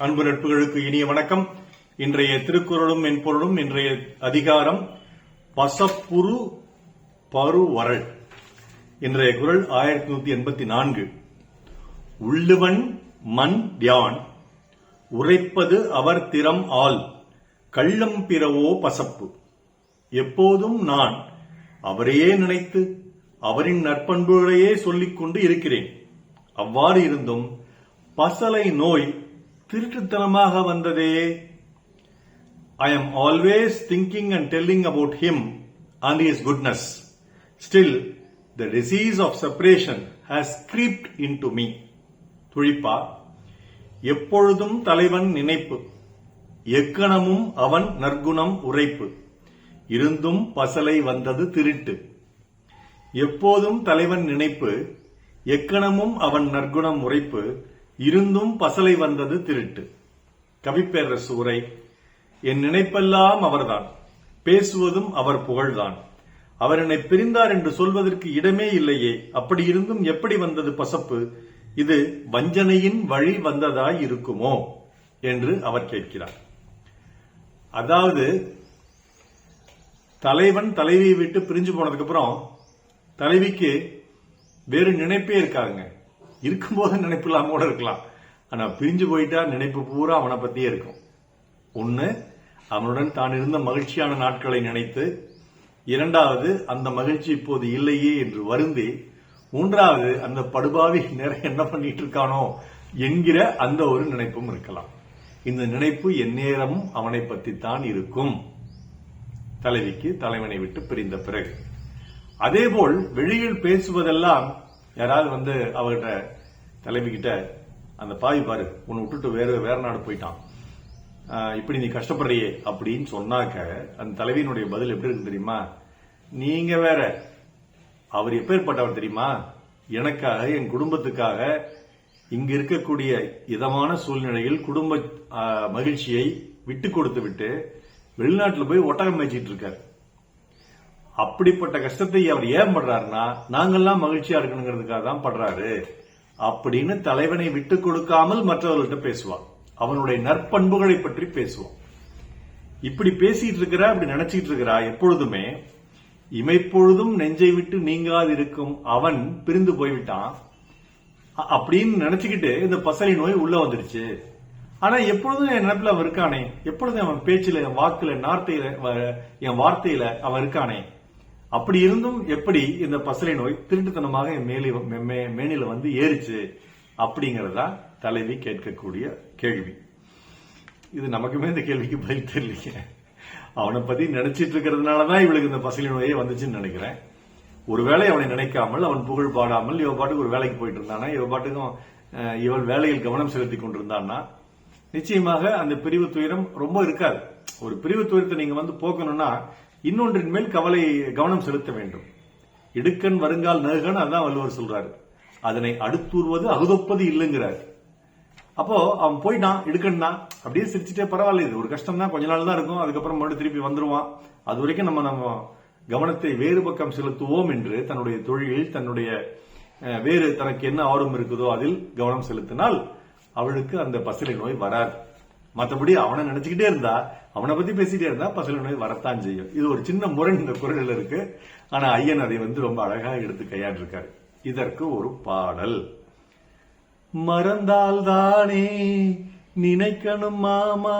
அன்பு நட்புகளுக்கு இனிய வணக்கம். இன்றைய திருக்குறளும் மென்பொருளும் இன்றைய அதிகாரம் பசப்புரு பருவரள் இன்றைய குரல் ஆயிரத்தி நூத்தி எண்பத்தி நான்கு. உள்ளுவன் மண் தியான். உரைப்பது அவர் திறம் ஆல் கள்ளம் பிறவோ பசப்பு. எப்போதும் நான் அவரையே நினைத்து அவரின் நற்பண்புகளையே சொல்லிக் கொண்டு இருக்கிறேன். அவ்வாறு இருந்தும் பசலை நோய் திருட்டுத்தனமாக வந்ததே. I am always thinking and telling about him and his goodness still the disease of separation separation crept into me துழிப்பா எப்பொழுதும் தலைவன் நினைப்பு எக்கணமும் அவன் நற்குணம் உரைப்பு. இருந்தும் பசலை வந்தது திருட்டு. எப்போதும் தலைவன் நினைப்பு எக்கணமும் அவன் நற்குணம் உரைப்பு இருந்தும் பசலை வந்தது திருட்டு. கவிப்பேரரசு உரை என் நினைப்பெல்லாம் அவர்தான். பேசுவதும் அவர் புகழ்தான். அவர் என்னை பிரிந்தார் என்று சொல்வதற்கு இடமே இல்லையே. அப்படி இருந்தும் எப்படி வந்தது பசப்பு? இது வஞ்சனையின் வழி வந்ததாய் இருக்குமோ? என்று அவர் கேட்கிறார். அதாவது தலைவன் தலைவியை விட்டு பிரிஞ்சு போனதுக்கு அப்புறம் தலைவிக்கு வேறு நினைப்பே இருக்காதுங்க. இருக்கும்போது நினைப்பு இல்லாம கூட இருக்கலாம். ஆனா பிரிஞ்சு போயிட்டா நினைப்பு பூரா அவனை பத்தியே இருக்கும். ஒண்ணு அவனுடன் தான் இருந்த மகிழ்ச்சியான நாட்களை நினைத்து இரண்டாவது அந்த மகிழ்ச்சி இப்போது இல்லையே என்று வருந்தி மூன்றாவது அந்த படுபாவி நேரம் என்ன பண்ணிட்டு இருக்கானோ என்கிற அந்த ஒரு நினைப்பும் இருக்கலாம். இந்த நினைப்பு எந்நேரமும் அவனை பற்றித்தான் இருக்கும். தலைவிக்கு தலைவனை விட்டு பிரிந்த பிறகு. அதேபோல் வெளியில் பேசுவதெல்லாம் யாராவது வந்து அவர்கிட்ட தலைவி கிட்ட அந்த பாவி பாரு உன்னை விட்டுட்டு வேற வேற நாடு போயிட்டான். இப்படி நீ கஷ்டப்படுறியே அப்படின்னு சொன்னாக்க அந்த தலைவியினுடைய பதில் எப்படி இருக்கு தெரியுமா? நீங்க வேற அவர் எப்பேற்பட்டவர் தெரியுமா? எனக்காக என் குடும்பத்துக்காக இங்க இருக்கக்கூடிய இதமான சூழ்நிலையில் குடும்ப மகிழ்ச்சியை விட்டு கொடுத்து விட்டு வெளிநாட்டில் போய் ஒட்டகம் மேய்ச்சிட்டு இருக்காரு. அப்படிப்பட்ட கஷ்டத்தை அவர் ஏன் படுறாருன்னா நாங்கெல்லாம் மகிழ்ச்சியா இருக்கணுங்கிறதுக்காக தான் படுறாரு. அப்படின்னு தலைவனை விட்டு கொடுக்காமல் மற்றவர்கள்ட்ட பேசுவான். அவனுடைய நற்பண்புகளை பற்றி பேசுவான். இப்படி பேசிட்டு இருக்கிறா அப்படி நினைச்சிட்டு இருக்கிறா எப்பொழுதுமே இமைப்பொழுதும் நெஞ்சை விட்டு நீங்காது இருக்கும் அவன் பிரிந்து போய்விட்டான். அப்படின்னு நினைச்சுக்கிட்டு இந்த பசலை நோய் உள்ள வந்துருச்சு ஆனா எப்பொழுதும் என் நினைப்புல அவன் இருக்கானே? எப்பொழுதும் அவன் பேச்சுல என் வாக்குல நார்த்தையில வ- என் வார்த்தையில அவன் இருக்கானே? அப்படி இருந்தும் எப்படி இந்த பசலை நோய் திருட்டுத்தனமாக மேலே மே- மே- மேனில வந்து ஏறிச்சு அப்படிங்கறதா தலைவி கேட்கக்கூடிய கேள்வி. இது நமக்குமே இந்த கேள்விக்கு பதில் தெரியலைங்க. அவனை பத்தி நினைச்சிட்டு இருக்கிறதுனாலதான் இவளுக்கு இந்த பசலை நோயே வந்துச்சுன்னு நினைக்கிறேன். ஒருவேளை அவனை நினைக்காமல் அவன் புகழ் பாடாமல் இவ பாட்டுக்கு ஒரு வேலைக்கு போயிட்டு இருந்தானா இவ பாட்டுக்கும் இவள் வேலையில் கவனம் செலுத்தி கொண்டிருந்தான்னா நிச்சயமாக அந்த பிரிவு துயரம் ரொம்ப இருக்காது. ஒரு பிரிவு துயரத்தை நீங்க வந்து போக்கணும்னா இன்னொன்றின் மேல் கவலை கவனம் செலுத்த வேண்டும். இடுக்கன் வருங்கால் நகன் அதான் வள்ளுவர் சொல்றாரு. அதனை அடுத்தூர்வது அகுதொப்பது இல்லைங்கிறார். அப்போ அவன் போயிட்டான் இடுக்கண்ணா. அப்படியே சிரிச்சுட்டே பரவாயில்ல இது ஒரு கஷ்டம் தான் கொஞ்ச நாள் தான் இருக்கும் அதுக்கப்புறம் மறுபடியும் திருப்பி வந்துருவான். அது வரைக்கும் நம்ம நம்ம கவனத்தை வேறு பக்கம் செலுத்துவோம் என்று தன்னுடைய தொழிலில் தன்னுடைய வேறு தனக்கு என்ன ஆர்வம் இருக்குதோ அதில் கவனம் செலுத்தினால் அவளுக்கு அந்த பசலை நோய் வராது. மற்றபடி அவனை நினைச்சுக்கிட்டே இருந்தா அவனை பத்தி பேசிட்டே இருந்தா பசலை நோய் வரத்தான் செய்யும். இது ஒரு சின்ன முரண் இந்த குரலில் இருக்கு. ஆனா ஐயன் அதை வந்து ரொம்ப அழகா எடுத்து கையாண்டிருக்காரு. இதற்கு ஒரு பாடல். மறந்தால் தானே நினைக்கணும் மாமா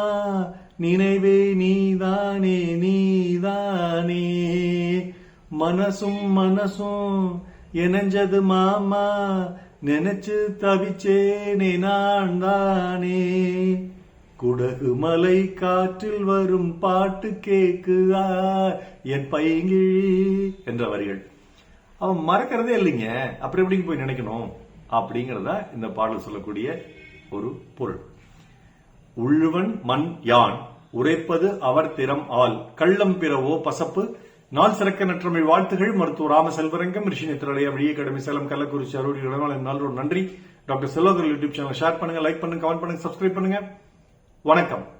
நினைவே நீதானே நீதானே. மனசும் மனசும் இணைஞ்சது மாமா நினைச்சு தவிச்சேனே நான் தானே குடகு மலை காற்றில் வரும் பாட்டு கேக்குதா என் பைங்கிழி என்ற வரிகள். அவன் மறக்கிறதே இல்லைங்க. அப்புறம் எப்படிங்க போய் நினைக்கணும்? அப்படிங்கிறதா இந்த பாடல் சொல்லக்கூடிய ஒரு பொருள். உள்ளுவன் மண் யான் உரைப்பது அவர் திறம் ஆள். கள்ளம் பிறவோ பசப்பு நாள் சிறக்க நற்றமிழ் வாழ்த்துகள். மருத்துவ ராம செல்வரங்கம் ரிஷி நித்திரலய விடிய கடமை சேலம் கள்ளக்குறிச்சி அருள் நாள் நன்றி. Doctor Selvakar YouTube channel share பண்ணுங்க லைக் பண்ணுங்க கமெண்ட் பண்ணுங்க சப்ஸ்கிரைப் பண்ணுங்க. வணக்கம்.